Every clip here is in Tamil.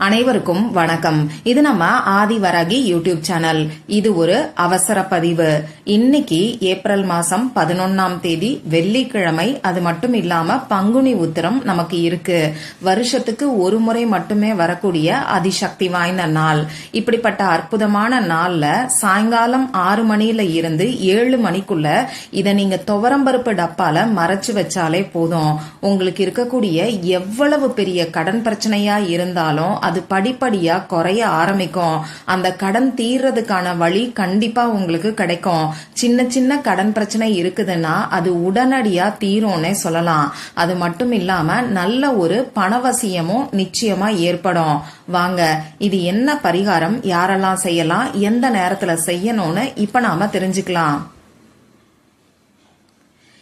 அனைவருக்கும் வணக்கம். இது நம்ம ஆதிவராகி யூடியூப் சேனல். இது ஒரு அவசர பதிவு. இன்னைக்கு ஏப்ரல் மாசம் பதினொன்னாம் தேதி வெள்ளிக்கிழமை. அது மட்டும் இல்லாம பங்குனி உத்திரம் நமக்கு இருக்கு. வருஷத்துக்கு ஒரு முறை மட்டுமே வரக்கூடிய அதிசக்தி வாய்ந்த நாள். இப்படிப்பட்ட அற்புதமான நாள்ல சாயங்காலம் ஆறு மணியில இருந்து ஏழு மணிக்குள்ள இதை நீங்க துவரம்பருப்பு டப்பால மறைச்சு வச்சாலே போதும். உங்களுக்கு இருக்கக்கூடிய எவ்வளவு பெரிய கடன் பிரச்சனையா இருந்தாலும் அது படிப்படியா குறைய ஆரம்பிக்கும். அந்த கடன் தீர்றதுக்கான வழி கண்டிப்பா உங்களுக்கு கிடைக்கும். சின்ன சின்ன கடன் பிரச்சனை இருக்குதுன்னா அது உடனடியா தீரும்னே சொல்லலாம். அது மட்டும் இல்லாம நல்ல ஒரு பணவசியமும் நிச்சயமா ஏற்படும். வாங்க இது என்ன பரிகாரம்? யாரெல்லாம் செய்யலாம்? எந்த நேரத்துல செய்யணும்னு இப்ப நாம தெரிஞ்சுக்கலாம்.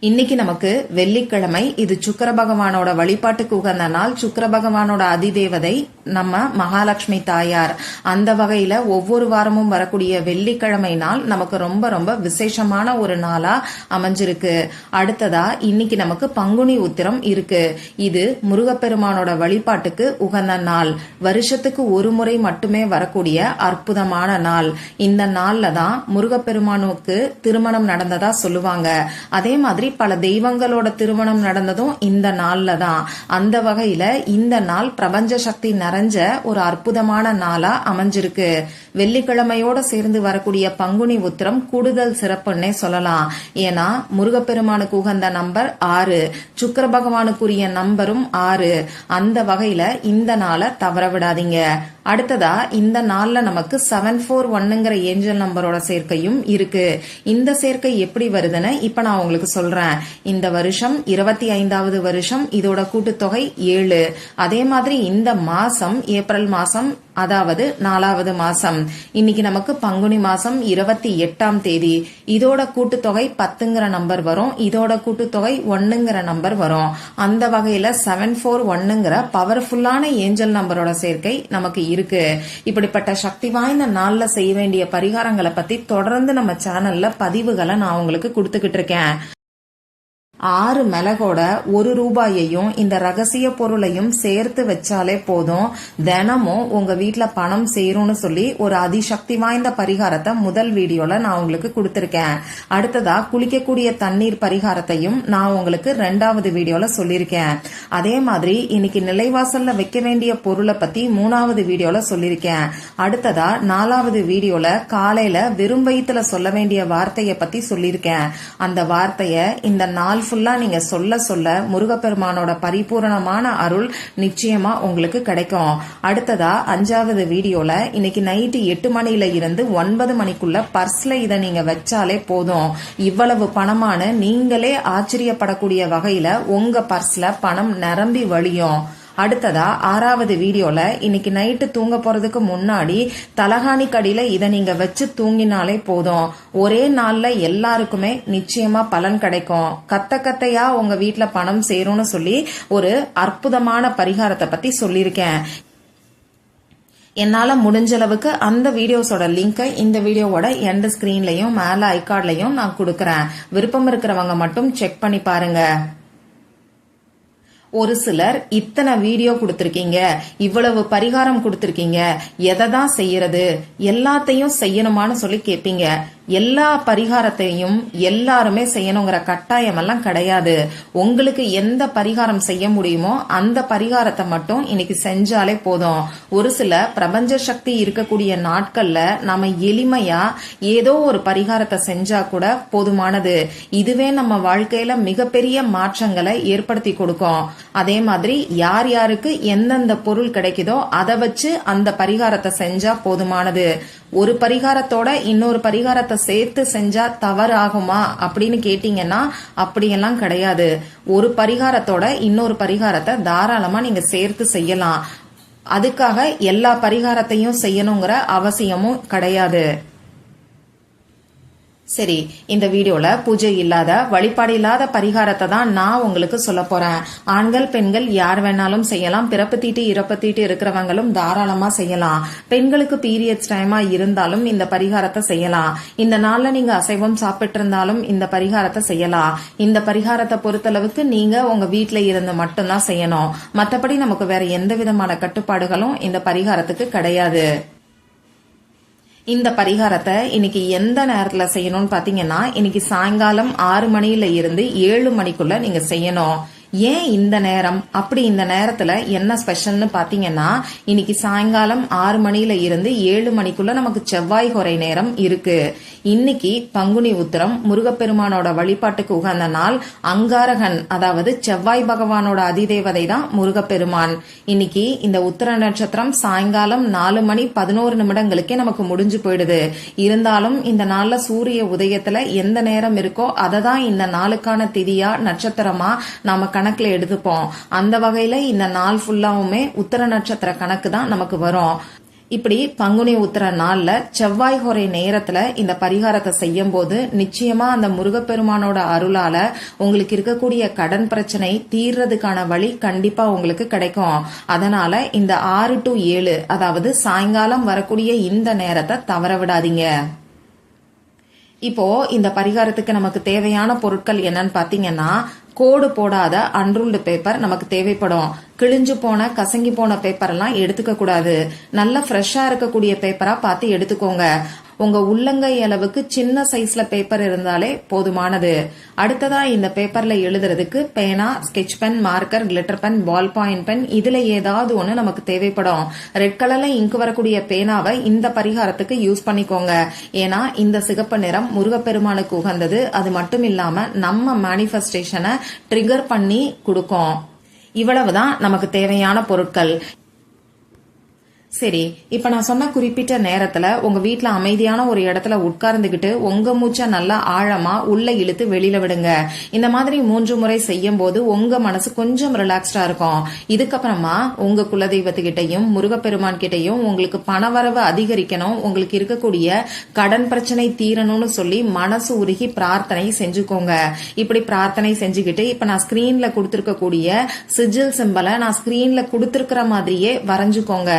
இன்னைக்கு நமக்கு வெள்ளிக்கிழமை. இது சுக்கர பகவானோட வழிபாட்டுக்கு உகந்த நாள். சுக்கர பகவானோட அதிதேவதை நம்ம மகாலட்சுமி தாயார் அந்த வகையில ஒவ்வொரு வாரமும் வரக்கூடிய வெள்ளிக்கிழமை நாள் நமக்கு ரொம்ப ரொம்ப விசேஷமான ஒரு நாளா அமைஞ்சிருக்கு. அடுத்ததா இன்னைக்கு நமக்கு பங்குனி உத்திரம் இருக்கு. இது முருகப்பெருமானோட வழிபாட்டுக்கு உகந்த நாள். வருஷத்துக்கு ஒரு முறை மட்டுமே வரக்கூடிய அற்புதமான நாள். இந்த நாள்ல தான் முருகப்பெருமானுக்கு திருமணம் நடந்ததா சொல்லுவாங்க. அதே மாதிரி பல தெய்வங்களோட திருமணம் நடந்ததும் இந்த நாள்ல தான். அந்த வகையில இந்த நாள் பிரபஞ்ச சக்தி நிறைஞ்ச ஒரு அற்புதமான நாளா அமைஞ்சிருக்கு. வெள்ளிக்கிழமையோட சேர்ந்து வரக்கூடிய பங்குனி உத்திரம் கூடுதல் சிறப்புன்னே சொல்லலாம். ஏன்னா முருகப்பெருமானுக்கு உகந்த நம்பர் ஆறு சுக்கர பகவானுக்குரிய நம்பரும் ஆறு. அந்த வகையில இந்த நாளை தவற விடாதீங்க. அடுத்ததா இந்த நாள்ல நமக்கு செவன் ஃபோர் ஒன்னுங்கிற ஏஞ்சல் நம்பரோட சேர்க்கையும் இருக்கு. இந்த சேர்க்கை எப்படி வருதுன்னு இப்ப நான் உங்களுக்கு சொல்றேன். இந்த வருஷம் இருபத்தி ஐந்தாவது வருஷம் இதோட கூட்டுத்தொகை ஏழு. அதே மாதிரி இந்த மாசம் ஏப்ரல் மாசம் அதாவது நாலாவது மாசம். இன்னைக்கு நமக்கு பங்குனி மாசம் இருபத்தி எட்டாம் தேதி. இதோட கூட்டுத்தொகை பத்துங்கிற நம்பர் வரும். இதோட கூட்டுத்தொகை ஒன்னுங்கிற நம்பர் வரும். அந்த வகையில செவன் ஃபோர் ஒன்னுங்கிற பவர்ஃபுல்லான ஏஞ்சல் நம்பரோட சேர்க்கை நமக்கு இருக்கு. இப்படிப்பட்ட சக்தி வாய்ந்த நாள்ல செய்ய வேண்டிய பரிகாரங்களை பத்தி தொடர்ந்து நம்ம சேனல்ல பதிவுகளை நான் உங்களுக்கு கொடுத்துக்கிட்டு இருக்கேன். ஆறு மிளகோட ஒரு ரூபாயையும் இந்த ரகசிய பொருளையும் சேர்த்து வச்சாலே போதும். தினமும் உங்க வீட்டில் பணம் சேரும்னு சொல்லி ஒரு அதிசக்தி வாய்ந்த பரிகாரத்தை முதல் வீடியோல நான் உங்களுக்கு கொடுத்திருக்கேன். அடுத்ததா குளிக்கக்கூடிய தண்ணீர் பரிகாரத்தையும் நான் உங்களுக்கு ரெண்டாவது வீடியோல சொல்லியிருக்கேன். அதே மாதிரி இன்னைக்கு நிலைவாசல்ல வைக்க வேண்டிய பொருளை பத்தி மூணாவது வீடியோல சொல்லியிருக்கேன். அடுத்ததா நாலாவது வீடியோல காலையில வெறும் வயிற்றுல சொல்ல வேண்டிய வார்த்தையை பத்தி சொல்லியிருக்கேன். அந்த வார்த்தைய இந்த நாள் ஃபுல்லா நீங்க சொல்ல சொல்ல முருகப்பெருமானோட பரிபூரணமான அருள் நிச்சயமா உங்களுக்கு கிடைக்கும். அடுத்ததா அஞ்சாவது வீடியோல இன்னைக்கு நைட்டு எட்டு மணியில இருந்து ஒன்பது மணிக்குள்ள பர்ஸ்ல இதை நீங்க வச்சாலே போதும். இவ்வளவு பணமான நீங்களே ஆச்சரியப்படக்கூடிய வகையில உங்க பர்ஸ்ல பணம் நிரம்பி வழியும். அடுத்ததா ஆறாவது வீடியோல இன்னைக்கு நைட்டு தூங்க போறதுக்கு முன்னாடி தலகாணி கடியில இதை நீங்க வச்சு தூங்கினாலே போதும். ஒரே நாள்ல எல்லாருக்குமே நிச்சயமா பலன் கிடைக்கும். கத்த கத்தையா உங்க வீட்டில் பணம் சேரும்னு சொல்லி ஒரு அற்புதமான பரிகாரத்தை பத்தி சொல்லியிருக்கேன். என்னால முடிஞ்ச அளவுக்கு அந்த வீடியோஸோட லிங்கை இந்த வீடியோவோட எண்ட் ஸ்கிரீன்லயும் மேல ஐகார்ட்லயும் நான் கொடுக்கறேன். விருப்பம் இருக்கிறவங்க மட்டும் செக் பண்ணி பாருங்க. ஒரு சிலர் இத்தனை வீடியோ கொடுத்துருக்கீங்க இவ்வளவு பரிகாரம் கொடுத்துருக்கீங்க எதை தான் செய்யறது எல்லாத்தையும் செய்யணுமான்னு சொல்லி கேட்பீங்க. எல்லா பரிகாரத்தையும் எல்லாருமே செய்யணுங்கிற கட்டாயம் எல்லாம் கிடையாது. உங்களுக்கு எந்த பரிகாரம் செய்ய முடியுமோ அந்த பரிகாரத்தை மட்டும் இன்னைக்கு செஞ்சாலே போதும். ஒரு சில பிரபஞ்ச சக்தி இருக்கக்கூடிய நாட்கள்ல நாம எளிமையா ஏதோ ஒரு பரிகாரத்தை செஞ்சா கூட போதுமானது. இதுவே நம்ம வாழ்க்கையில மிகப்பெரிய மாற்றங்களை ஏற்படுத்தி கொடுக்கும். அதே மாதிரி யார் யாருக்கு எந்தெந்த பொருள் கிடைக்குதோ அதை வச்சு அந்த பரிகாரத்தை செஞ்சா போதுமானது. ஒரு பரிகாரத்தோட இன்னொரு பரிகாரத்தை சேர்த்து செஞ்சா தவறு ஆகுமா அப்படின்னு கேட்டீங்கன்னா அப்படியெல்லாம் கிடையாது. ஒரு பரிகாரத்தோட இன்னொரு பரிகாரத்தை தாராளமா நீங்க சேர்த்து செய்யலாம். அதுக்காக எல்லா பரிகாரத்தையும் செய்யணுங்கிற அவசியமும் கிடையாது. சரி இந்த வீடியோல பூஜை இல்லாத வழிபாடு இல்லாத பரிகாரத்தை தான் நான் உங்களுக்கு சொல்ல போறேன். ஆண்கள் பெண்கள் யார் வேணாலும் செய்யலாம். பிறப்பு தீட்டு இறப்பு தீட்டு இருக்கிறவங்களும் தாராளமா செய்யலாம். பெண்களுக்கு பீரியட்ஸ் டைமா இருந்தாலும் இந்த பரிகாரத்தை செய்யலாம். இந்த நாள்ல நீங்க அசைவம் சாப்பிட்டு இருந்தாலும் இந்த பரிகாரத்தை செய்யலாம். இந்த பரிகாரத்தை பொறுத்தளவுக்கு நீங்க உங்க வீட்டில் இருந்து மட்டும்தான் செய்யணும். மத்தபடி நமக்கு வேற எந்த விதமான கட்டுப்பாடுகளும் இந்த பரிகாரத்துக்கு கிடையாது. இந்த பரிகாரத்தை இன்னைக்கு எந்த நேரத்துல செய்யணும்னு பாத்தீங்கன்னா இன்னைக்கு சாயங்காலம் ஆறு மணியில இருந்து ஏழு மணிக்குள்ள நீங்க செய்யணும். ஏன் இந்த நேரம்? அப்படி இந்த நேரத்துல என்ன ஸ்பெஷல்னு பாத்தீங்கன்னா இன்னைக்கு சாயங்காலம் ஆறு மணியில இருந்து ஏழு மணிக்குள்ள நமக்கு செவ்வாய் குறை நேரம் இருக்கு. இன்னைக்கு பங்குனி உத்திரம் முருகப்பெருமானோட வழிபாட்டுக்கு உகந்த நாள் அங்காரகன் அதாவது செவ்வாய் பகவானோட அதிதேவதை தான் முருகப்பெருமான். இன்னைக்கு இந்த உத்திர நட்சத்திரம் சாயங்காலம் நாலு மணி பதினோரு நிமிடங்களுக்கே நமக்கு முடிஞ்சு போயிடுது. இருந்தாலும் இந்த நாள்ல சூரிய உதயத்துல எந்த நேரம் இருக்கோ அதை தான் இந்த நாளுக்கான திதியா நட்சத்திரமா நமக்கு கணக்குல எடுத்துப்போம். அந்த வகையில இந்த நாள் ஃபுல்லாவுமே உத்தர நட்சத்திர கணக்கு தான் நமக்கு வரும். இப்படி பங்குனி உத்திர நாள்ல செவ்வாய் ஹொரை நேரத்துல இந்த பரிகாரத்தை செய்யும் போது நிச்சயமா அந்த முருகப்பெருமானோட அருளால உங்களுக்கு இருக்கக்கூடிய கடன் பிரச்சனை தீர்றதுக்கான வழி கண்டிப்பா உங்களுக்கு கிடைக்கும். அதனால இந்த ஆறு டு ஏழு அதாவது சாயங்காலம் வரக்கூடிய இந்த நேரத்தை தவற விடாதீங்க. இப்போ இந்த பரிகாரத்துக்கு நமக்கு தேவையான பொருட்கள் என்னன்னு பாத்தீங்கன்னா கோடு போடாத அன்ரூல்டு பேப்பர் நமக்கு தேவைப்படும். கிழிஞ்சு போன கசங்கி போன பேப்பர் எல்லாம் எடுத்துக்க கூடாது நல்ல ஃப்ரெஷ்ஷா இருக்கக்கூடிய பேப்பரா பார்த்து எடுத்துக்கோங்க. உங்க உள்ளங்கை அளவுக்கு சின்ன சைஸ்ல பேப்பர் இருந்தாலே போதுமானது. அடுத்ததா இந்த பேப்பர்ல எழுதுறதுக்கு பேனா sketch pen marker glitter pen ballpoint pen இதுல ஏதாவது ஒண்ணு நமக்கு தேவைப்படும். ரெட் கலர்ல இங்கு வரக்கூடிய பேனாவை இந்த பரிகாரத்துக்கு யூஸ் பண்ணிக்கோங்க. ஏன்னா இந்த சிகப்பு நிறம் முருகப்பெருமானுக்கு உகந்தது. அது மட்டும் இல்லாம நம்ம மேனிஃபெஸ்டேஷனை ட்ரிகர் பண்ணி கொடுக்கும். இவ்வளவுதான் நமக்கு தேவையான பொருட்கள். சரி இப்ப நான் சொன்ன குறிப்பிட்ட நேரத்துல உங்க வீட்டுல அமைதியான ஒரு இடத்துல உட்கார்ந்துகிட்டு உங்க மூச்சை நல்லா ஆழமா உள்ள இழுத்து வெளியில விடுங்க. இந்த மாதிரி மூன்று முறை செய்யும் போது உங்க மனசு கொஞ்சம் ரிலாக்ஸ்டா இருக்கும். இதுக்கப்புறமா உங்க குலதெய்வத்துக்கிட்டையும் முருகப்பெருமான் கிட்டையும் உங்களுக்கு பணவரவு அதிகரிக்கணும் உங்களுக்கு இருக்கக்கூடிய கடன் பிரச்சனை தீரணும்னு சொல்லி மனசு உருகி பிரார்த்தனை செஞ்சுக்கோங்க. இப்படி பிரார்த்தனை செஞ்சுக்கிட்டு இப்ப நான் ஸ்கிரீன்ல கொடுத்திருக்கக்கூடிய சிஜில் சிம்பலை நான் ஸ்கிரீன்ல கொடுத்திருக்கிற மாதிரியே வரைஞ்சுக்கோங்க.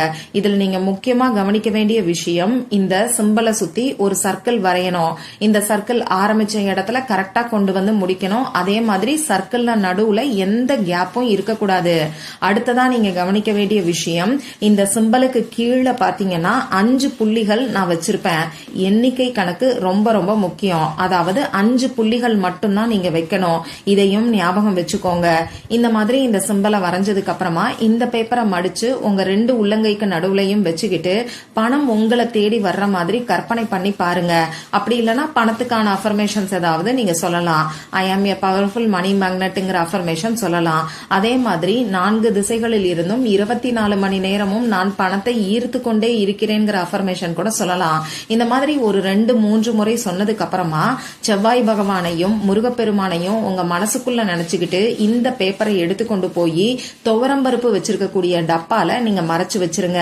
இதுல நீங்க முக்கியமா கவனிக்க வேண்டிய விஷயம் இந்த சிம்பலை சுத்தி ஒரு சர்க்கிள் வரையணும். இந்த சர்க்கிள் ஆரம்பிச்ச இடத்துல கரெக்டா கொண்டு வந்து முடிக்கணும். அதே மாதிரி சர்க்கிள்ல நடுவுல எந்த கேப்பும் இருக்கக்கூடாது. அடுத்ததா நீங்க கவனிக்க வேண்டிய விஷயம் இந்த சிம்பலுக்கு கீழே பாத்தீங்கன்னா அஞ்சு புள்ளிகள் நான் வச்சிருப்பேன். எண்ணிக்கை கணக்கு ரொம்ப ரொம்ப முக்கியம். அதாவது அஞ்சு புள்ளிகள் மட்டும்தான் நீங்க வைக்கணும். இதையும் ஞாபகம் வச்சுக்கோங்க. இந்த மாதிரி இந்த சிம்பலை வரைஞ்சதுக்கு அப்புறமா இந்த பேப்பரை மடிச்சு உங்க ரெண்டு உள்ளங்கைக்கு நடுவுல நடுவுலையும் வச்சுக்கிட்டு பணம் உங்களை தேடி வர்ற மாதிரி கற்பனை பண்ணி பாருங்க. அப்படி இல்லைன்னா பணத்துக்கான அஃபர்மேஷன்ஸ் ஏதாவது நீங்க சொல்லலாம். ஐ ஆம் ஏ பவர்ஃபுல் மணி மேக்னெட்டுங்கிற அஃபர்மேஷன் சொல்லலாம். அதே மாதிரி நான்கு திசைகளில் இருந்தும் இருபத்தி நாலு மணி நேரமும் நான் பணத்தை ஈர்த்து கொண்டே இருக்கிறேங்கிற அஃபர்மேஷன் கூட சொல்லலாம். இந்த மாதிரி ஒரு ரெண்டு மூன்று முறை சொன்னதுக்கு அப்புறமா செவ்வாய் பகவானையும் முருகப்பெருமானையும் உங்க மனசுக்குள்ள நினைச்சுக்கிட்டு இந்த பேப்பரை எடுத்துக்கொண்டு போய் துவரம்பருப்பு வச்சிருக்கக்கூடிய டப்பால நீங்க மறைச்சு வச்சிருங்க.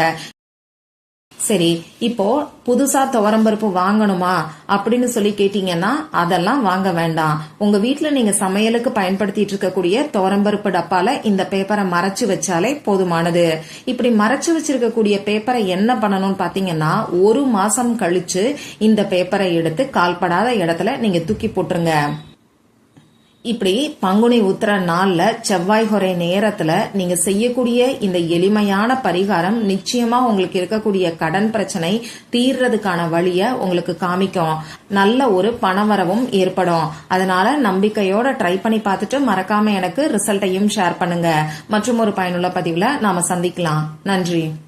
சரி இப்போ புதுசா துவரம்பருப்பு வாங்கணுமா அப்படின்னு சொல்லி கேட்டீங்கன்னா அதெல்லாம் வாங்க வேண்டாம். உங்க வீட்டுல நீங்க சமையலுக்கு பயன்படுத்திட்டு இருக்கக்கூடிய துவரம்பருப்பு டப்பால இந்த பேப்பரை மறைச்சு வச்சாலே போதுமானது. இப்படி மறைச்சு வச்சிருக்கக்கூடிய பேப்பரை என்ன பண்ணணும்னு பாத்தீங்கன்னா ஒரு மாசம் கழிச்சு இந்த பேப்பரை எடுத்து கால்படாத இடத்துல நீங்க தூக்கி போட்டுருங்க. இப்படி பங்குனி உத்திர நாள்ல செவ்வாய் குறை நேரத்துல நீங்க செய்யக்கூடிய இந்த எளிமையான பரிகாரம் நிச்சயமா உங்களுக்கு இருக்கக்கூடிய கடன் பிரச்சனை தீர்றதுக்கான வழிய உங்களுக்கு காமிக்கும். நல்ல ஒரு பணவரவும் ஏற்படும். அதனால நம்பிக்கையோட ட்ரை பண்ணி பார்த்துட்டு மறக்காம எனக்கு ரிசல்ட்டையும் ஷேர் பண்ணுங்க. மற்றும் ஒரு பயனுள்ள பதிவுல நாம சந்திக்கலாம். நன்றி.